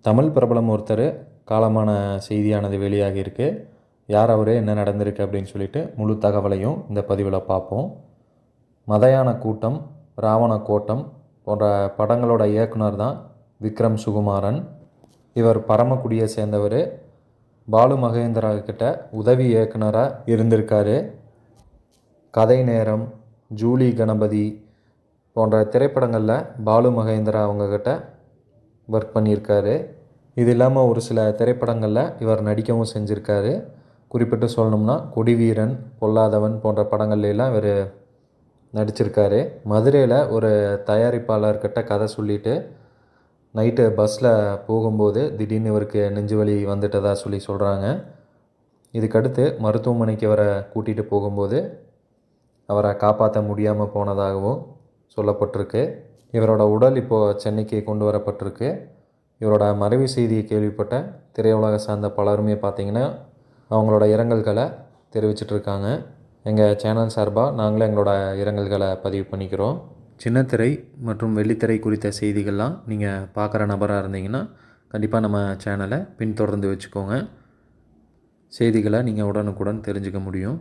தமிழ் பிரபலம் ஒருத்தர் காலமான செய்தியானது வெளியாகி இருக்குது யார் அவர்? என்ன நடந்திருக்கு? அப்படின்னு சொல்லிட்டு முழு தகவலையும் இந்த பதிவில் பார்ப்போம். மதயான கூட்டம் ராவண கோட்டம் போன்ற படங்களோட இயக்குனர் தான் விக்ரம் சுகுமாரன். இவர் பரமக்குடியை சேர்ந்தவர். பாலு மகேந்திரா கிட்ட உதவி இயக்குனராக இருந்திருக்காரு. கதை நேரம் ஜூலி கணபதி போன்ற திரைப்படங்களில் பாலு மகேந்திரா அவங்கக்கிட்ட ஒர்க் பண்ணியிருக்காரு. இது இல்லாமல் ஒரு சில திரைப்படங்களில் இவர் நடிக்கவும் செஞ்சுருக்காரு. குறிப்பிட்டு சொல்லணும்னா கொடிவீரன் பொல்லாதவன் போன்ற படங்கள்லாம் இவர் நடிச்சிருக்காரு. மதுரையில் ஒரு தயாரிப்பாளர்கிட்ட கதை சொல்லிட்டு நைட்டு பஸ்ஸில் போகும்போது திடீர்னு இவருக்கு நெஞ்சு வலி வந்துட்டதா சொல்லி சொல்கிறாங்க இதுக்கடுத்து மருத்துவமனைக்கு அவரை கூட்டிகிட்டு போகும்போது அவரை காப்பாற்ற முடியாமல் போனதாகவும் சொல்லப்பட்டிருக்கு. இவரோட உடல் இப்போது சென்னைக்கு கொண்டு வரப்பட்டிருக்கு. இவரோட மறைவு செய்தியை கேள்விப்பட்ட திரையுலக சார்ந்த பலருமே பார்த்திங்கன்னா அவங்களோட இரங்கல்களை தெரிவிச்சிட்ருக்காங்க. எங்கள் சேனல் சார்பாக நாங்களும் எங்களோட இரங்கல்களை பதிவு பண்ணிக்கிறோம். சின்னத்திரை மற்றும் வெள்ளித்திரை குறித்த செய்திகள்லாம் நீங்கள் பார்க்குற நபராக இருந்தீங்கன்னா கண்டிப்பாக நம்ம சேனலை பின்தொடர்ந்து வச்சுக்கோங்க. செய்திகளை நீங்கள் உடனுக்குடன் தெரிஞ்சுக்க முடியும்.